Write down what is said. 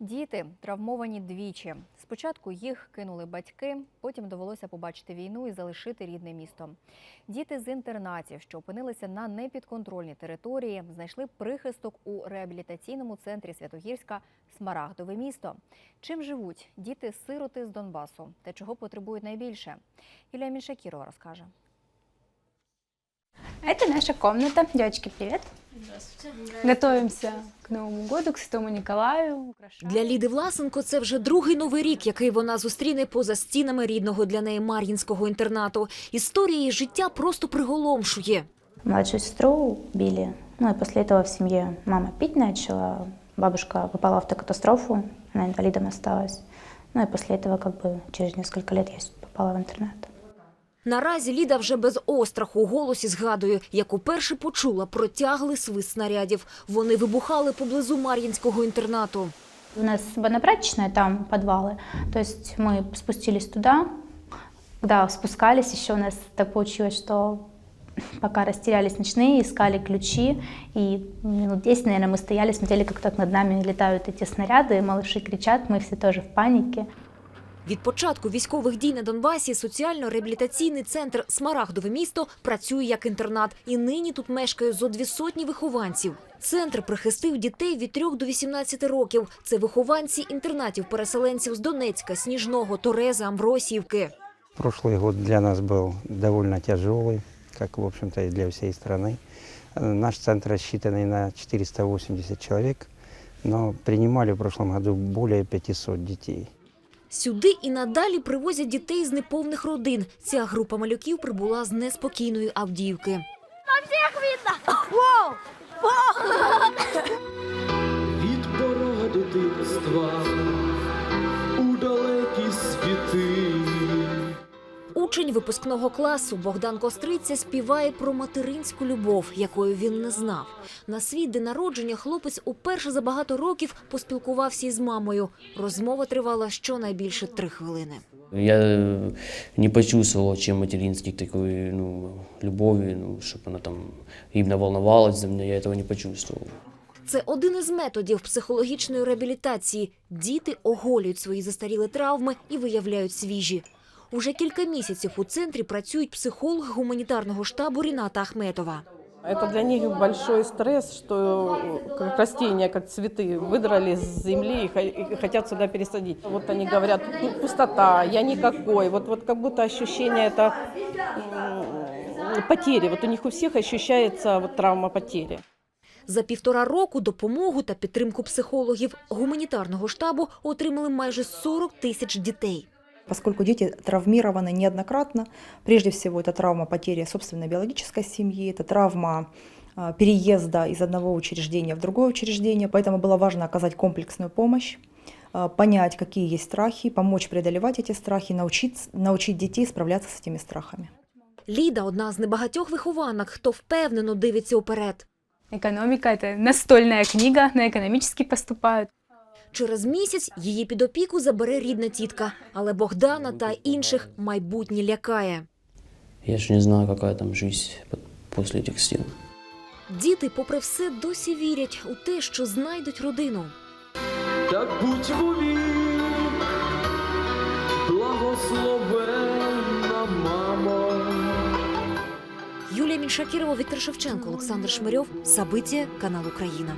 Діти травмовані двічі. Спочатку їх кинули батьки, потім довелося побачити війну і залишити рідне місто. Діти з інтернатів, що опинилися на непідконтрольній території, знайшли прихисток у реабілітаційному центрі Святогірська Смарагдове місто. Чим живуть діти-сироти з Донбасу та чого потребують найбільше? Юлія Міншакірова розкаже. Это наша комната. Девочки, привет. Готовимся к Новому году, к Святому Николаю. украшаем. Для Ліди Власенко це вже другий новий рік, який вона зустріне поза стінами рідного для неї Мар'їнського інтернату. Історія її життя просто приголомшує. Младшую сестру убили. Ну и после этого в семье мама пить начала, бабушка попала в автокатастрофу, она инвалидом осталась. Ну и после этого как бы через несколько лет я попала в интернат. Наразі Ліда вже без остраху у голосі згадує, як уперше почула протягли свист снарядів. Вони вибухали поблизу Мар'їнського інтернату. У нас водопрачечная, там подвалы. То есть мы спустились туда. Когда спускались, еще у нас так получилось, что пока растерялись ночные, искали ключи. И минут 10, наверное, мы стояли, смотрели, как так над нами летают эти снаряды. Малыши кричат, мы все тоже в панике. Від початку військових дій на Донбасі соціально-реабілітаційний центр Смарагдове місто працює як інтернат, і нині тут мешкає зо дві сотні вихованців. Центр прихистив дітей від 3 до 18 років. Це вихованці інтернатів переселенців з Донецька, Сніжного, Тореза, Амбросіївки. Прошлый год для нас был довольно тяжелый, как, в общем-то, и для всей страны. Э, Наш центр рассчитанный на 480 человек, но принимали в прошлом году более 500 детей. Сюди і надалі привозять дітей з неповних родин. Ця група малюків прибула з неспокійної Авдіївки. від порога дитинства у далекі світи. Учень випускного класу Богдан Костриця співає про материнську любов, якої він не знав. На свій день народження хлопець уперше за багато років поспілкувався із мамою. Розмова тривала щонайбільше три хвилини. Я э, не почувствовал, чем материнской такой ну, любови, ну, чтобы она там именно волновалась за меня, я этого не почувствовал. Це один із методів психологічної реабілітації. Діти оголюють свої застарілі травми і виявляють свіжі. Уже кілька місяців у центрі працюють психолог гуманітарного штабу Ріната Ахметова. Это для них большой стресс, что как растения, как цветы, выдрали с земли и хо- и хотят сюда пересадить. Вот они говорят, «Ну, пустота, я никакой. Вот, вот как будто ощущение это м, потери. Вот у них у всех ощущается вот травма потери. За півтора року допомогу та підтримку психологів гуманітарного штабу отримали майже 40 тисяч дітей. Поскольку дети травмированы неоднократно, прежде всего это травма потери собственной биологической семьи, это травма а, переезда из одного учреждения в другое учреждение, поэтому было важно оказать комплексную помощь, а, понять, какие есть страхи, помочь преодолевать эти страхи, научить, научить детей справляться с этими страхами. Ліда одна з небагатьох вихованок, хто впевнено дивиться уперед. Экономика – это настольная книга, на экономический поступают. Через місяць її під опіку забере рідна тітка, але Богдана та інших майбутнє лякає. Я же не знаю, какая там жизнь по- после этих стен. Діти, попри все, досі вірять у те, що знайдуть родину. Так будь вовік, благословенна мамо. Юлія Міншакірова, Віктор Шевченко, Олександр Шмирьов. Сабиття, канал Україна.